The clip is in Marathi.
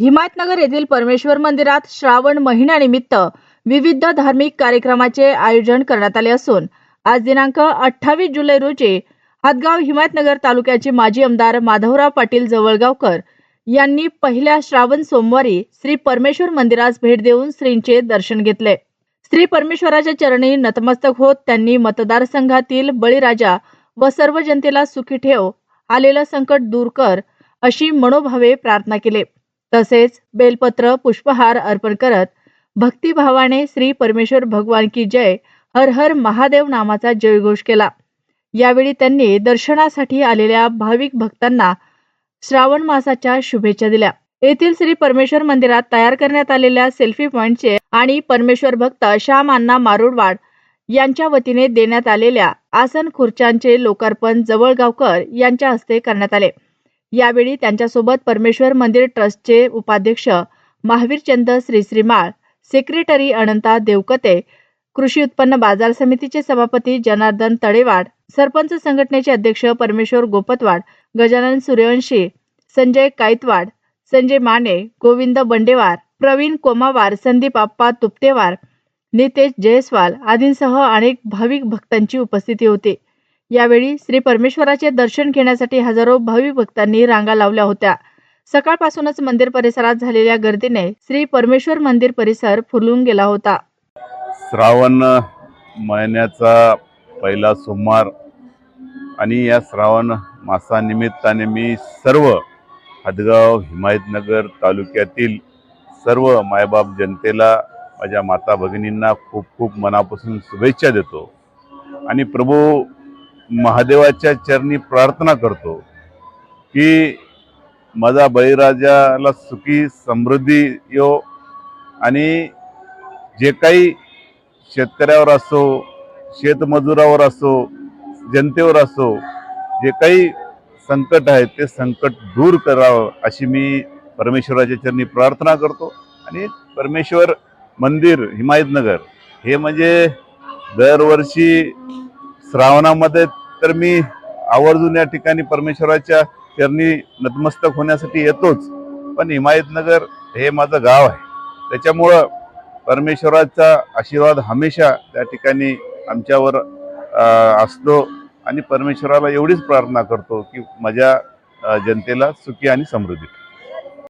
हिमायतनगर येथील परमेश्वर मंदिरात श्रावण महिन्यानिमित्त विविध धार्मिक कार्यक्रमाचे आयोजन करण्यात आले असून आज दिनांक अठ्ठावीस जुलै रोजी हातगाव हिमायतनगर तालुक्याचे माजी आमदार माधवराव पाटील जवळगावकर यांनी पहिल्या श्रावण सोमवारी श्री परमेश्वर मंदिरास भेट देऊन श्रींचे दर्शन घेतले. श्री परमेश्वराच्या चरणी नतमस्तक होत त्यांनी मतदारसंघातील बळीराजा व सर्व जनतेला सुखी ठेव आलेलं संकट दूर कर अशी मनोभावे प्रार्थना केली. तसेच बेलपत्र पुष्पहार अर्पण करत भक्तिभावाने श्री परमेश्वर भगवान की जय हर हर महादेव नामाचा जयघोष केला. यावेळी त्यांनी दर्शनासाठी आलेल्या भाविक भक्तांना श्रावण मासाच्या शुभेच्छा दिल्या. येथील श्री परमेश्वर मंदिरात तयार करण्यात आलेल्या सेल्फी पॉइंटचे आणि परमेश्वर भक्त श्याम अण्णा मारुडवाड यांच्या वतीने देण्यात आलेल्या आसन खुर्च्यांचे लोकार्पण जवळगावकर यांच्या हस्ते करण्यात आले. यावेळी त्यांच्यासोबत परमेश्वर मंदिर ट्रस्टचे उपाध्यक्ष महावीरचंद श्रीश्रीमाळ सेक्रेटरी अनंता देवकते कृषी उत्पन्न बाजार समितीचे सभापती जनार्दन तळेवाड सरपंच संघटनेचे अध्यक्ष परमेश्वर गोपतवाड गजानन सूर्यवंशी संजय कायतवाड संजय माने गोविंद बंडेवार प्रवीण कोमावार संदीप आप्पा तुपतेवार नितेश जयस्वाल आदींसह अनेक भाविक भक्तांची उपस्थिती होती. यावेळी श्री परमेश्वराचे दर्शन घेण्यासाठी हजारो भाविक भक्तांनी रांगा लावल्या होत्या. सकाळपासूनच मंदिर परिसरात झालेल्या गर्दीने श्री परमेश्वर मंदिर परिसर फुलून गेला होता. श्रावण महिन्याचा पहिला सोमवार आणि या श्रावण मासानिमित्ताने मी सर्व हदगाव हिमायतनगर तालुक्यातील सर्व मायबाप जनतेला माझ्या माता भगिनींना खूप खूप मनापासून शुभेच्छा देतो. आणि प्रभू महादेवाच्या चरणी प्रार्थना करतो की माझा बळीराजाला सुखी समृद्धी यो आणि जे काही शेतकऱ्यावर असो शेतमजुरावर असो जनतेवर असो जे काही संकट आहे ते संकट दूर करावं अशी मी परमेश्वराच्या चरणी प्रार्थना करतो. आणि परमेश्वर मंदिर हिमायतनगर हे म्हणजे दरवर्षी श्रावणामध्ये तर मी आवर्जून या ठिकाणी परमेश्वराच्या चरणी नतमस्तक होण्यासाठी येतोच. पण हिमायतनगर हे माझं गाव आहे. त्याच्यामुळं परमेश्वराचा आशीर्वाद हमेशा त्या ठिकाणी आमच्यावर असतो आणि परमेश्वराला एवढीच प्रार्थना करतो की माझ्या जनतेला सुखी आणि समृद्धी